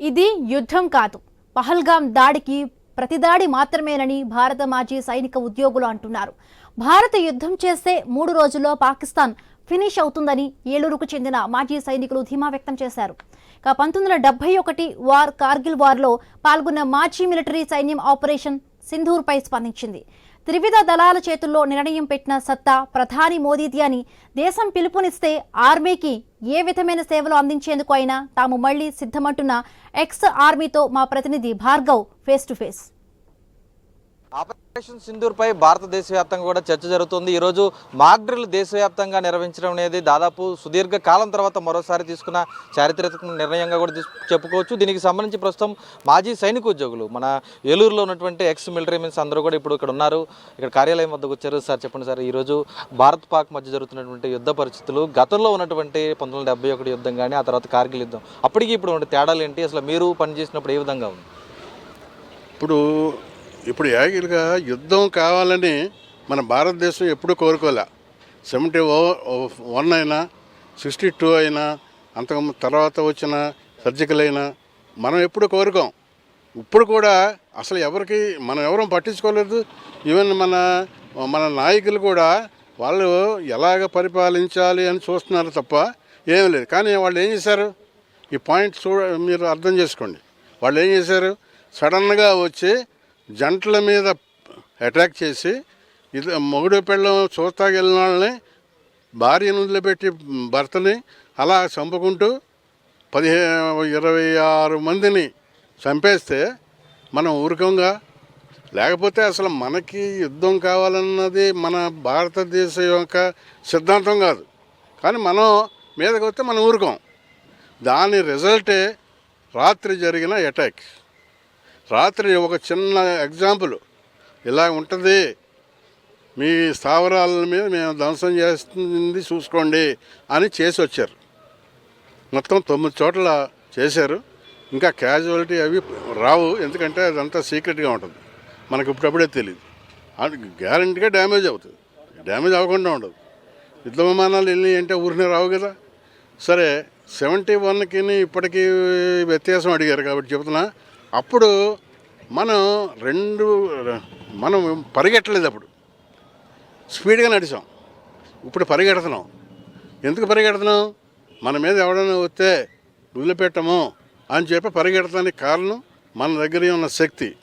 ఇది యుద్ధం కాదు. పహల్గాం దాడికి ప్రతిదాడి మాత్రమేనని భారత మాజీ సైనిక ఉద్యోగులు అంటున్నారు. భారత యుద్ధం చేస్తే మూడు రోజుల్లో పాకిస్తాన్ ఫినిష్ అవుతుందని ఏలూరుకు చెందిన మాజీ సైనికులు ధీమా వ్యక్తం చేశారు. ఇక పంతొమ్మిది వందల డెబ్బై ఒకటి వార్ కార్గిల్ వార్లో పాల్గొన్న మాజీ మిలిటరీ సైన్యం ఆపరేషన్ సింధూర్పై స్పందించింది. త్రివిధ దళాల చేతుల్లో నిర్ణయం పెట్టిన సత్తా ప్రధాని మోదీది అని దేశం పిలుపునిస్తే ఆర్మీకి ఏ విధమైన సేవలు అందించేందుకు అయినా తాము మళ్ళీ సిద్ధమంటున్న ఎక్స్ ఆర్మీతో మా ప్రతినిధి Bhargav face to face operation సింధూర్పై భారతదేశ వ్యాప్తంగా కూడా చర్చ జరుగుతుంది. ఈరోజు మాగ్డ్రిల్ దేశవ్యాప్తంగా నిర్వహించడం అనేది దాదాపు సుదీర్ఘ కాలం తర్వాత మరోసారి తీసుకున్న చారిత్రక నిర్ణయంగా కూడా చెప్పుకోవచ్చు. దీనికి సంబంధించి ప్రస్తుతం మాజీ సైనిక ఉద్యోగులు మన ఏలూరులో ఉన్నటువంటి ఎక్స్ మిలిటరీ మెన్స్ అందరూ కూడా ఇప్పుడు ఇక్కడ ఉన్నారు. ఇక్కడ కార్యాలయం వద్దకు వచ్చారు. సార్ చెప్పండి సార్. ఈరోజు భారత్ పాక్ మధ్య జరుగుతున్నటువంటి యుద్ధ పరిస్థితులు గతంలో ఉన్నటువంటి పంతొమ్మిది డెబ్బై ఒకటి యుద్ధం కానీ ఆ తర్వాత కార్గిల్ యుద్ధం అప్పటికి ఇప్పుడు తేడాలు ఏంటి? అసలు మీరు పనిచేసినప్పుడు ఏ విధంగా ఉంది? ఇప్పుడు ఇప్పుడు యాగిలుగా యుద్ధం కావాలని మన భారతదేశం ఎప్పుడూ కోరుకోలే. సెవెంటీ ఓ వన్ అయినా సిక్స్టీ టూ అయినా అంతకు తర్వాత వచ్చిన సర్జికల్ అయినా మనం ఎప్పుడు కోరుకోం. ఇప్పుడు కూడా అసలు ఎవరికి మనం ఎవరూ పట్టించుకోలేదు. ఈవెన్ మన మన నాయకులు కూడా వాళ్ళు ఎలాగ పరిపాలించాలి అని చూస్తున్నారు తప్ప ఏం లేదు. కానీ వాళ్ళు ఏం చేశారు? ఈ పాయింట్ చూడ మీరు అర్థం చేసుకోండి. వాళ్ళు ఏం చేశారు? సడన్గా వచ్చి జంటల మీద అటాక్ చేసి ఇది మొగుడు పెళ్ళం చూస్తాకి వెళ్ళిన వాళ్ళని భార్యను వదిలిపెట్టి భర్తని అలా చంపుకుంటూ పదిహే ఇరవై ఆరు మందిని చంపేస్తే మనం ఊరుకంగా. లేకపోతే అసలు మనకి యుద్ధం కావాలన్నది మన భారతదేశం యొక్క సిద్ధాంతం కాదు. కానీ మనం మీదకి వస్తే మనం ఊరుకోం. దాని రిజల్టే రాత్రి జరిగిన అటాక్. రాత్రి ఒక చిన్న ఎగ్జాంపుల్ ఇలా ఉంటుంది. మీ స్థావరాల మీద మేము ధ్వంసం చేస్తుంది చూసుకోండి అని చేసి వచ్చారు. మొత్తం తొమ్మిది చోట్ల చేశారు. ఇంకా క్యాజువాలిటీ అవి రావు. ఎందుకంటే అదంతా సీక్రెట్గా ఉంటుంది. మనకు ఇప్పుడప్పుడే తెలియదు అది గ్యారంటీగా డ్యామేజ్ అవుతుంది. డ్యామేజ్ అవ్వకుండా ఉండదు. యుద్ధ విమానాలు వెళ్ళి అంటే ఊరినే రావు కదా. సరే సెవెంటీ వన్కి ఇప్పటికీ వ్యత్యాసం అడిగారు కాబట్టి చెబుతున్నా. అప్పుడు మనం రెండు మనం పరిగెట్టలేదు అప్పుడు. స్పీడ్గా నడిచాం. ఇప్పుడు పరిగెడుతున్నాం. ఎందుకు పరిగెడుతున్నాం? మన మీద ఎవడైనా వస్తే వదిలిపెట్టము అని చెప్పి పరిగెడతానికి కారణం మన దగ్గర ఉన్న శక్తి.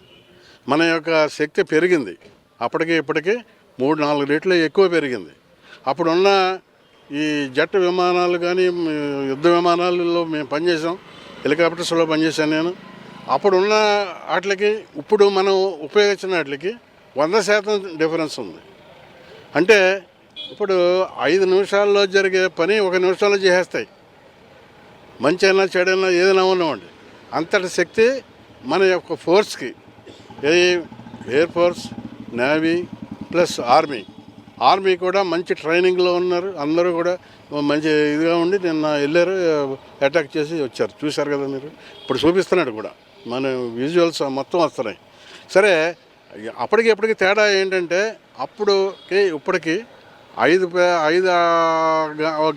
మన యొక్క శక్తి పెరిగింది. అప్పటికి ఇప్పటికి మూడు నాలుగు రెట్లు ఎక్కువ పెరిగింది. అప్పుడున్న ఈ జట్టు విమానాలు కానీ యుద్ధ విమానాలలో మేము పనిచేసాం హెలికాప్టర్స్లో పనిచేశాను నేను. అప్పుడు ఉన్న వాటికి ఇప్పుడు మనం ఉపయోగించిన వాటికి వంద శాతం డిఫరెన్స్ ఉంది. అంటే ఇప్పుడు ఐదు నిమిషాల్లో జరిగే పని ఒక నిమిషంలో చేసేస్తాయి. మంచి అయినా చెడైనా ఏదైనా ఉన్నామండి అంతటి శక్తి మన యొక్క ఫోర్స్కి ఏ air force navy plus army. Army కూడా మంచి ట్రైనింగ్లో ఉన్నారు. అందరూ కూడా మంచి ఇదిగా ఉండి నిన్న వెళ్ళారు అటాక్ చేసి వచ్చారు. చూశారు కదా మీరు? ఇప్పుడు చూపిస్తున్నాడు కూడా. మన విజువల్స్ మొత్తం వస్తున్నాయి. సరే అప్పటికి ఇప్పటికి తేడా ఏంటంటే అప్పుడుకి ఇప్పటికి ఐదు ఐదు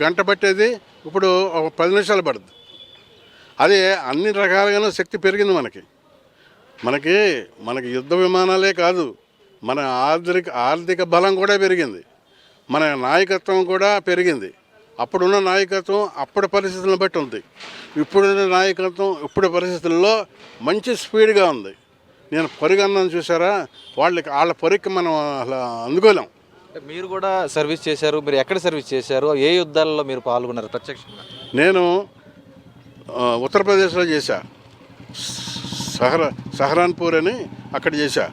గంట పట్టేది ఇప్పుడు ఒక పది నిమిషాలు పడుతుంది అది అన్ని రకాలుగానూ శక్తి పెరిగింది మనకి. మనకి మనకి యుద్ధ విమానాలే కాదు మన ఆర్థిక ఆర్థిక బలం కూడా పెరిగింది. మన నాయకత్వం కూడా పెరిగింది. అప్పుడున్న నాయకత్వం అప్పటి పరిస్థితులను బట్టి ఉంది. ఇప్పుడున్న నాయకత్వం ఇప్పుడు పరిస్థితుల్లో మంచి స్పీడ్గా ఉంది. నేను పరిగన్నాను చూసారా వాళ్ళకి వాళ్ళ పొరికి మనం అసలు అందుకోలేం. మీరు కూడా సర్వీస్ చేశారు. మీరు ఎక్కడ సర్వీస్ చేశారు? ఏ యుద్ధాలలో మీరు పాల్గొన్నారు ప్రత్యక్షంగా? నేను ఉత్తరప్రదేశ్లో చేశా. సహర సహరాన్పూర్ అని అక్కడ చేశా.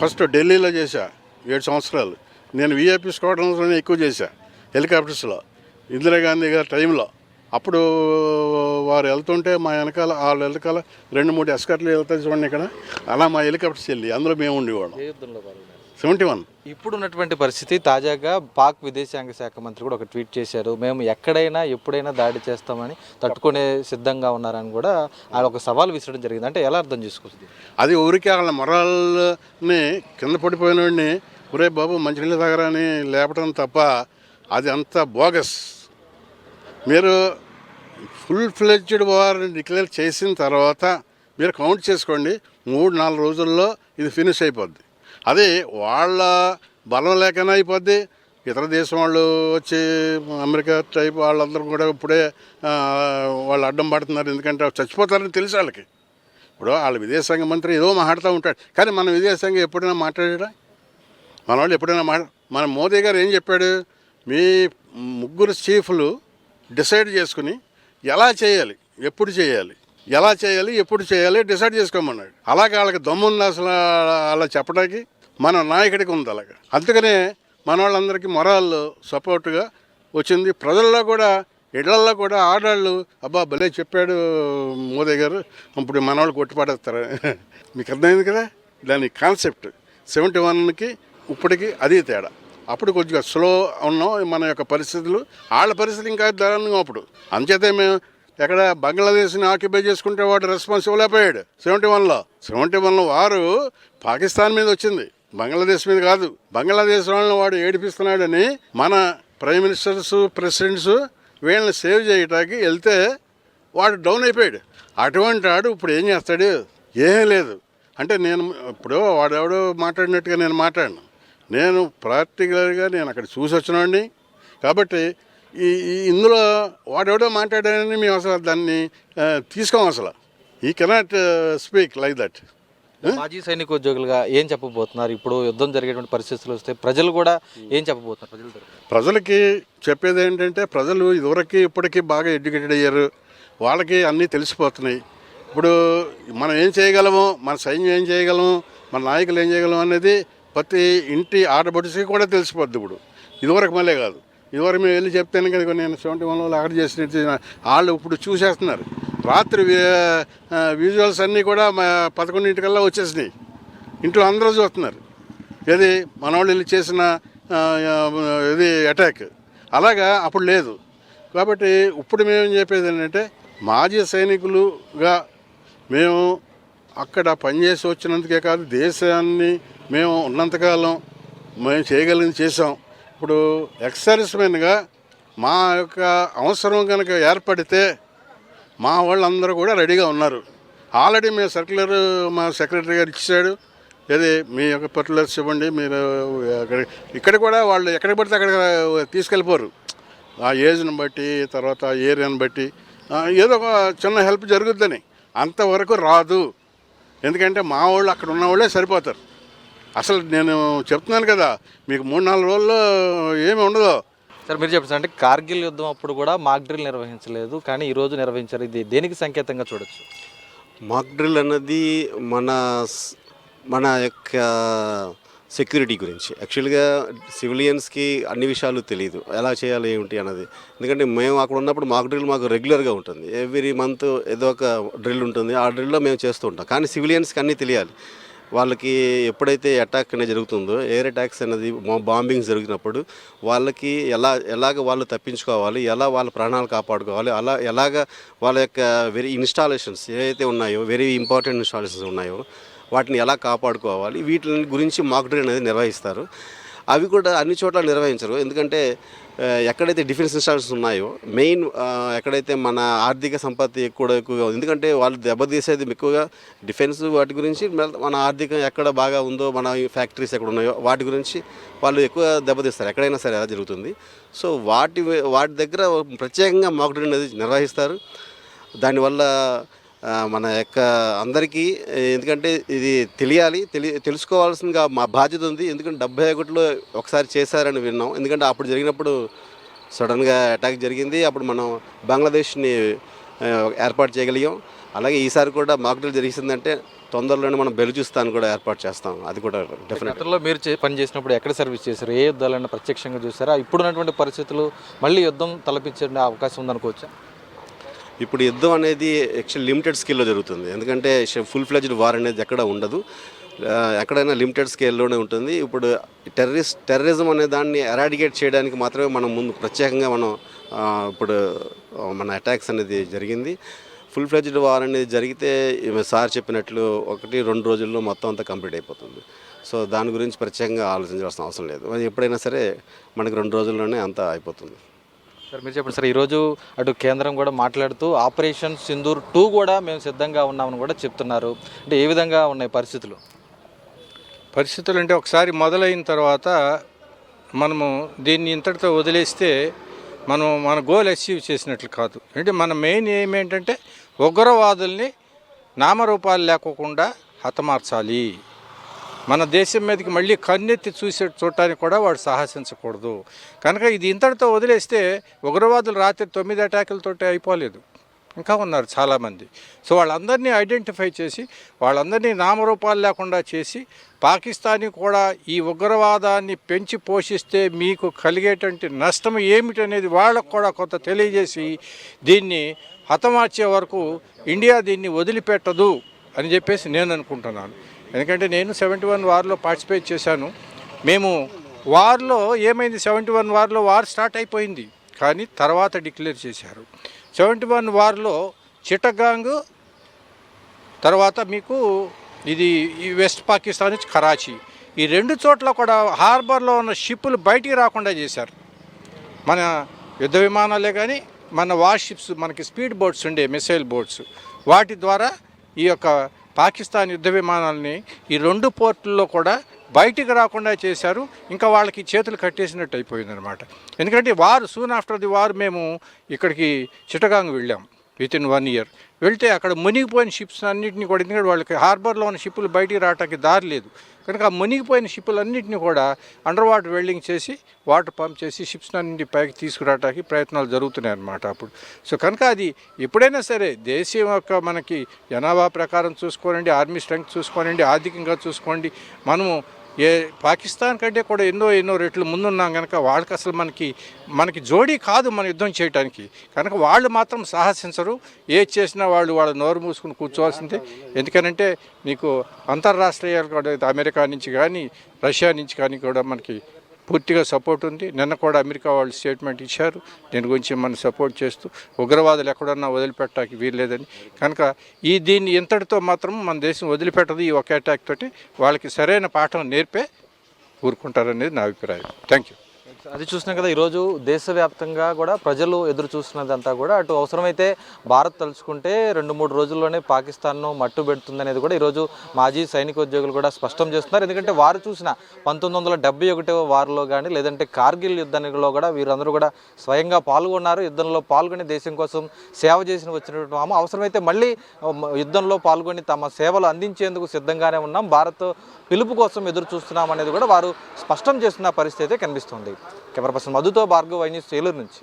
ఫస్ట్ ఢిల్లీలో చేశా. ఏడు సంవత్సరాలు. నేను విఐపి స్క్వాడ్రన్స్లోనే ఎక్కువ చేశా. హెలికాప్టర్స్లో. ఇందిరాగాంధీ గారి టైంలో. అప్పుడు వారు వెళ్తుంటే మా వెనకాల వాళ్ళ వెనకాల రెండు మూడు ఎస్కర్లు వెళ్తాయి చూడండి ఇక్కడ. అలా మా హెలికాప్టర్స్ వెళ్ళి అందులో మేము ఉండేవాళ్ళం. Seventy one. ఇప్పుడు ఉన్నటువంటి పరిస్థితి తాజాగా పాక్ విదేశాంగ శాఖ మంత్రి కూడా ఒక ట్వీట్ చేశారు. మేము ఎక్కడైనా ఎప్పుడైనా దాడి చేస్తామని తట్టుకునే సిద్ధంగా ఉన్నారని కూడా ఆయన ఒక సవాల్ విసరడం జరిగింది. అంటే ఎలా అర్థం చేసుకోవచ్చు అది ఊరికే వాళ్ళ మొరాల్ని కింద పడిపోయిన వాడిని ఒరే బాబు మంచినీళ్ళ దగ్గర అని లేపటం తప్ప అది అంత బోగస్. మీరు ఫుల్ ఫ్లెడ్జ్డ్ వార్ డిక్లేర్ చేసిన తర్వాత మీరు కౌంట్ చేసుకోండి మూడు నాలుగు రోజుల్లో ఇది ఫినిష్ అయిపోద్ది. అదే వాళ్ళ బలం లేకనే అయిపోద్ది. ఇతర దేశం వాళ్ళు వచ్చి అమెరికా టైప్ వాళ్ళందరూ కూడా ఇప్పుడే వాళ్ళు అడ్డం పడుతున్నారు. ఎందుకంటే చచ్చిపోతారని తెలుసు వాళ్ళకి. ఇప్పుడు వాళ్ళ విదేశాంగ మంత్రి ఏదో మాట్లాడుతూ ఉంటాడు. కానీ మన విదేశాంగం ఎప్పుడైనా మాట్లాడాడా? మన వాళ్ళు ఎప్పుడైనా మాట్లా మన మోదీ గారు ఏం చెప్పాడు? మీ ముగ్గురు చీఫ్లు డిసైడ్ చేసుకుని ఎలా చేయాలి ఎప్పుడు చేయాలి ఎలా చేయాలి ఎప్పుడు చేయాలి డిసైడ్ చేసుకోమన్నాడు. అలాగే వాళ్ళకి దమ్ముంది అసలు అలా చెప్పడానికి? మన నాయకుడికి ఉంది అలాగా. అందుకనే మన వాళ్ళందరికీ మొరాల్ సపోర్ట్గా వచ్చింది. ప్రజల్లో కూడా ఇళ్ళల్లో కూడా ఆడాళ్ళు అబ్బా భలే చెప్పాడు మోదీ గారు. ఇప్పుడు మన వాళ్ళు కొట్టిపడేస్తారు. మీకు అర్థమైంది కదా? దాని కాన్సెప్ట్. సెవెంటీ వన్కి ఇప్పటికి అదే తేడా. అప్పుడు కొద్దిగా స్లో ఉన్నాం మన యొక్క పరిస్థితులు. వాళ్ళ పరిస్థితి ఇంకా దారుణంగా అప్పుడు. అంచేతే మేము ఎక్కడ బంగ్లాదేశ్ని ఆక్యుపై చేసుకుంటే వాడు రెస్పాన్స్ ఇవ్వలేకపోయాడు. సెవెంటీ వన్లో. సెవెంటీ వన్లో వారు పాకిస్తాన్ మీద వచ్చింది. బంగ్లాదేశ్ మీద కాదు. బంగ్లాదేశ్ వాళ్ళని వాడు ఏడిపిస్తున్నాడని మన ప్రైమ్ మినిస్టర్స్ ప్రెసిడెంట్స్ వీళ్ళని సేవ్ చేయటానికి వెళ్తే వాడు డౌన్ అయిపోయాడు. అటువంటి వాడు ఇప్పుడు ఏం చేస్తాడు? ఏమీ లేదు. అంటే నేను ఇప్పుడు వాడు ఎవడో మాట్లాడినట్టుగా నేను మాట్లాడను. నేను ప్రాక్టికల్గా నేను అక్కడ చూసి వచ్చినండి కాబట్టి ఈ ఇందులో వాడెవడో మాట్లాడాడని మేము అసలు దాన్ని తీసుకోం అసలు. ఈ కెనాట్ స్పీక్ లైక్ దట్ మాజీ సైనిక ఉద్యోగులుగా ఏం చెప్పబోతున్నారు? ఇప్పుడు యుద్ధం జరిగేటువంటి పరిస్థితులు వస్తే ప్రజలు కూడా ఏం చెప్పబోతున్నారు? ప్రజల? ప్రజలకి చెప్పేది ఏంటంటే ప్రజలు ఇదివరకు ఇప్పటికీ బాగా ఎడ్యుకేటెడ్ అయ్యారు. వాళ్ళకి అన్నీ తెలిసిపోతున్నాయి. ఇప్పుడు మనం ఏం చేయగలము? మన సైన్యం ఏం చేయగలము? మన నాయకులు ఏం చేయగలము అనేది ప్రతి ఇంటి ఆడబడిసి కూడా తెలిసిపోద్ది ఇప్పుడు. ఇదివరకు మళ్ళీ కాదు. ఇదివరకు మేము వెళ్ళి చెప్తాను కదా నేను సెవెంటీ వన్లో అక్కడ చేసిన వాళ్ళు ఇప్పుడు చూసేస్తున్నారు. రాత్రి విజువల్స్ అన్నీ కూడా మా పదకొండింటికల్లా వచ్చేసినాయి. ఇంట్లో అందరూ చూస్తున్నారు. ఏది మనవాళ్ళు వెళ్ళి చేసిన ఇది అటాక్ అలాగా అప్పుడు లేదు. కాబట్టి ఇప్పుడు మేము చెప్పేది ఏంటంటే మాజీ సైనికులుగా మేము అక్కడ పనిచేసి వచ్చినందుకే కాదు దేశాన్ని మేము ఉన్నంతకాలం మేము చేయగలిగింది చేసాం ఇప్పుడు ఎక్స్ మా యొక్క అవసరం కనుక ఏర్పడితే మా వాళ్ళందరూ కూడా రెడీగా ఉన్నారు. ఆల్రెడీ మేము సర్క్యులర్ మా సెక్రటరీ గారు ఇచ్చాడు ఏది మీ యొక్క పర్టికులర్స్ ఇవ్వండి మీరు అక్కడ ఇక్కడ కూడా వాళ్ళు ఎక్కడ పడితే అక్కడ తీసుకెళ్ళిపోరు. ఆ ఏజ్ని బట్టి తర్వాత ఆ ఏరియాని బట్టి ఏదో ఒక చిన్న హెల్ప్ జరుగుద్దని. అంతవరకు రాదు. ఎందుకంటే మా వాళ్ళు అక్కడ ఉన్న వాళ్ళే సరిపోతారు. అసలు నేను చెప్తున్నాను కదా మీకు మూడు నాలుగు రోజుల్లో ఏమి ఉండదు. సార్ మీరు చెప్పండి అంటే కార్గిల్ యుద్ధం అప్పుడు కూడా మాక్ డ్రిల్ నిర్వహించలేదు కానీ ఈ రోజు నిర్వహించారు. ఇది దేనికి సంకేతంగా చూడొచ్చు? మాక్ డ్రిల్ అన్నది మన మన యొక్క సెక్యూరిటీ గురించి. యాక్చువల్గా సివిలియన్స్కి అన్ని విషయాలు తెలియదు ఎలా చేయాలి ఏమిటి అన్నది. ఎందుకంటే మేము అక్కడ ఉన్నప్పుడు మాక్ డ్రిల్ మాకు రెగ్యులర్గా ఉంటుంది. ఎవ్రీ మంత్ ఏదో ఒక డ్రిల్ ఉంటుంది. ఆ డ్రిల్లో మేము చేస్తూ ఉంటాం. కానీ సివిలియన్స్కి అన్నీ తెలియాలి. వాళ్ళకి ఎప్పుడైతే అటాక్ అనేది జరుగుతుందో ఎయిర్ అటాక్స్ అనేది బాంబింగ్ జరిగినప్పుడు వాళ్ళకి ఎలా ఎలాగ వాళ్ళు తప్పించుకోవాలి ఎలా వాళ్ళ ప్రాణాలు కాపాడుకోవాలి అలా ఎలాగ వాళ్ళ యొక్క వెరీ ఇన్స్టాలేషన్స్ ఏవైతే ఉన్నాయో వెరీ ఇంపార్టెంట్ ఇన్స్టాలేషన్స్ ఉన్నాయో వాటిని ఎలా కాపాడుకోవాలి వీటి గురించి మాక్ డ్రిల్ అనేది నిర్వహిస్తారు. అవి కూడా అన్ని చోట్ల నిర్వహించరు. ఎందుకంటే ఎక్కడైతే డిఫెన్స్ ఇన్స్టాల్స్ ఉన్నాయో మెయిన్ ఎక్కడైతే మన ఆర్థిక సంపత్తి ఎక్కువ ఎక్కువగా ఉంది. ఎందుకంటే వాళ్ళు దెబ్బతీసేది ఎక్కువగా డిఫెన్స్ వాటి గురించి మన- ఆర్థికం ఎక్కడ బాగా ఉందో మన ఫ్యాక్టరీస్ ఎక్కడ ఉన్నాయో వాటి గురించి వాళ్ళు ఎక్కువ దెబ్బతీస్తారు. ఎక్కడైనా సరే అలా జరుగుతుంది. సో వాటి వాటి దగ్గర ప్రత్యేకంగా మాక్ అనేది నిర్వహిస్తారు. దానివల్ల మన యొక్క అందరికీ ఎందుకంటే ఇది తెలియాలి తెలి తెలుసుకోవాల్సిందిగా మా బాధ్యత ఉంది. ఎందుకంటే డెబ్బై ఒకటిలో ఒకసారి చేశారని విన్నాం. ఎందుకంటే అప్పుడు జరిగినప్పుడు సడన్గా అటాక్ జరిగింది. అప్పుడు మనం బంగ్లాదేశ్ని ఏర్పాటు చేయగలిగాం. అలాగే ఈసారి కూడా మాక్డ్రిల్ జరిగిందంటే తొందరలోనే మనం బెలుచిస్తాను కూడా ఏర్పాటు చేస్తాం. అది కూడా డెఫినెట్ మీరు చే- పని చేసినప్పుడు ఎక్కడ సర్వీస్ చేశారు? ఏ యుద్ధాలైనా ప్రత్యక్షంగా చూసారా ఇప్పుడున్నటువంటి పరిస్థితులు మళ్ళీ యుద్ధం తలపించే అవకాశం ఉందనుకోవచ్చా? ఇప్పుడు యుద్ధం అనేది యాక్చువల్ లిమిటెడ్ స్కేల్లో జరుగుతుంది. ఎందుకంటే ఫుల్ ఫ్లెజ్డ్ వార్ అనేది ఎక్కడ ఉండదు. ఎక్కడైనా లిమిటెడ్ స్కేల్లోనే ఉంటుంది. ఇప్పుడు టెర్రిస్ టెర్రరిజం అనే దాన్ని ఎరాడికేట్ చేయడానికి మాత్రమే మనం ముందు ప్రత్యేకంగా మనం ఇప్పుడు మన అటాక్స్ అనేది జరిగింది. ఫుల్ ఫ్లెజ్డ్ వార్ అనేది జరిగితే సార్ చెప్పినట్లు ఒకటి రెండు రోజుల్లో మొత్తం అంతా కంప్లీట్ అయిపోతుంది. సో దాని గురించి ప్రత్యేకంగా ఆలోచించాల్సిన అవసరం లేదు. ఎప్పుడైనా సరే మనకి రెండు రోజుల్లోనే అంతా అయిపోతుంది. సార్ మీరు చెప్పండి సార్ ఈరోజు అటు కేంద్రం కూడా మాట్లాడుతూ ఆపరేషన్ సింధూర్ టూ కూడా మేము సిద్ధంగా ఉన్నామని కూడా చెప్తున్నారు. అంటే ఏ విధంగా ఉన్నాయి పరిస్థితులు? పరిస్థితులు అంటే ఒకసారి మొదలైన తర్వాత మనము దీన్ని ఇంతటితో వదిలేస్తే మనం మన గోల్ అచీవ్ చేసినట్లు కాదు. అంటే మన మెయిన్ ఎయిమ్ ఏంటంటే ఉగ్రవాదుల్ని నామరూపాలు లేకోకుండా హతమార్చాలి. మన దేశం మీదకి మళ్ళీ కన్నెత్తి చూసే చూడటానికి కూడా వాడు సాహసించకూడదు. కనుక ఇది ఇంతటితో వదిలేస్తే ఉగ్రవాదులు రాత్రి తొమ్మిది అటాకులతోటి అయిపోలేదు. ఇంకా ఉన్నారు చాలామంది. సో వాళ్ళందరినీ ఐడెంటిఫై చేసి వాళ్ళందరినీ నామరూపాలు లేకుండా చేసి పాకిస్తానీ కూడా ఈ ఉగ్రవాదాన్ని పెంచి పోషిస్తే మీకు కలిగేటువంటి నష్టం ఏమిటనేది వాళ్ళకు కూడా కొంత తెలియజేసి దీన్ని హతమార్చే వరకు ఇండియా దీన్ని వదిలిపెట్టదు అని చెప్పేసి నేను అనుకుంటున్నాను. ఎందుకంటే నేను సెవెంటీ వన్ వార్లో పార్టిసిపేట్ చేశాను. మేము వార్లో ఏమైంది? సెవెంటీ వన్ వార్లో వార్ స్టార్ట్ అయిపోయింది. కానీ తర్వాత డిక్లేర్ చేశారు. సెవెంటీ వన్ వార్లో చిట్టగాంగ్ తర్వాత మీకు ఇది ఈ వెస్ట్ పాకిస్తాన్ నుంచి కరాచీ. ఈ రెండు చోట్ల కూడా హార్బర్లో ఉన్న షిప్పులు బయటికి రాకుండా చేశారు. మన యుద్ధ విమానాలే కానీ మన వార్ షిప్స్ మనకి స్పీడ్ బోట్స్ ఉండే మిసైల్ బోట్స్. వాటి ద్వారా ఈ యొక్క పాకిస్తాన్ యుద్ధ విమానాలని ఈ రెండు పోర్టుల్లో కూడా బయటికి రాకుండా చేశారు. ఇంకా వాళ్ళకి చేతులు కట్టేసినట్టు అయిపోయిందనమాట ఎందుకంటే వారు సూన్ ఆఫ్టర్ ది వార్ మేము ఇక్కడికి చిటగాంగ్ వెళ్ళాం. విత్ ఇన్ వన్ ఇయర్ వెళ్తే అక్కడ మునిగిపోయిన షిప్స్ అన్నింటినీ కూడా ఎందుకంటే వాళ్ళకి హార్బర్లో ఉన్న షిప్పులు బయటికి రావడానికి దారి లేదు. కనుక ఆ మునిగిపోయిన షిప్పులన్నింటినీ కూడా అండర్ వాటర్ వెల్డింగ్ చేసి వాటర్ పంప్ చేసి షిప్స్ అన్నింటి పైకి తీసుకురావడానికి ప్రయత్నాలు జరుగుతున్నాయి అన్నమాట అప్పుడు. సో కనుక అది ఎప్పుడైనా సరే దేశం యొక్క మనకి జనాభా ప్రకారం చూసుకోనండి ఆర్మీ స్ట్రెంగ్త్ చూసుకోనండి ఆర్థికంగా చూసుకోండి. మనము ఏ పాకిస్తాన్ కంటే కూడా ఎన్నో ఎన్నో రెట్లు ముందున్నాం కనుక వాళ్ళకి అసలు మనకి మనకి జోడీ కాదు మన యుద్ధం చేయడానికి కనుక వాళ్ళు మాత్రం సాహసించరు. ఏది చేసినా వాళ్ళు వాళ్ళ నోరు మూసుకుని కూర్చోవాల్సిందే. ఎందుకనంటే మీకు అంతర్రాష్ట్రీయాలు కూడా అమెరికా నుంచి కానీ రష్యా నుంచి కానీ కూడా మనకి పూర్తిగా సపోర్ట్ ఉంది. నిన్న కూడా అమెరికా వాళ్ళు స్టేట్మెంట్ ఇచ్చారు. దీని గురించి మనం సపోర్ట్ చేస్తూ ఉగ్రవాదులు ఎక్కడన్నా వదిలిపెట్టడానికి వీల్లేదని. కనుక ఈ దీన్ని ఇంతటితో మాత్రం మన దేశం వదిలిపెట్టదు ఈ ఒక అటాక్ తోటి. వాళ్ళకి సరైన పాఠం నేర్పే ఊరుకుంటారనేది నా అభిప్రాయం. థ్యాంక్ యూ అది చూసినాం కదా ఈరోజు దేశవ్యాప్తంగా కూడా ప్రజలు ఎదురు చూస్తున్నదంతా కూడా అటు అవసరమైతే భారత్ తలుచుకుంటే రెండు మూడు రోజుల్లోనే పాకిస్తాన్ను మట్టు పెడుతుందనేది కూడా ఈరోజు మాజీ సైనికోద్యోగులు కూడా స్పష్టం చేస్తున్నారు. ఎందుకంటే వారు చూసిన పంతొమ్మిది వందల డెబ్బై ఒకటవ వారిలో కానీ లేదంటే కార్గిల్ యుద్ధంలో కూడా వీరందరూ కూడా స్వయంగా పాల్గొన్నారు. యుద్ధంలో పాల్గొని దేశం కోసం సేవ చేసిన వచ్చినటువంటి మామ అవసరమైతే మళ్ళీ యుద్ధంలో పాల్గొని తమ సేవలు అందించేందుకు సిద్ధంగానే ఉన్నాం. భారత్ పిలుపు కోసం ఎదురు చూస్తున్నాం అనేది కూడా వారు స్పష్టం చేస్తున్న పరిస్థితి అయితే కనిపిస్తుంది. కెమెరా పర్సన్ మధుతో భార్గవ్ వైన్యూస్ ఏలూరు నుంచి.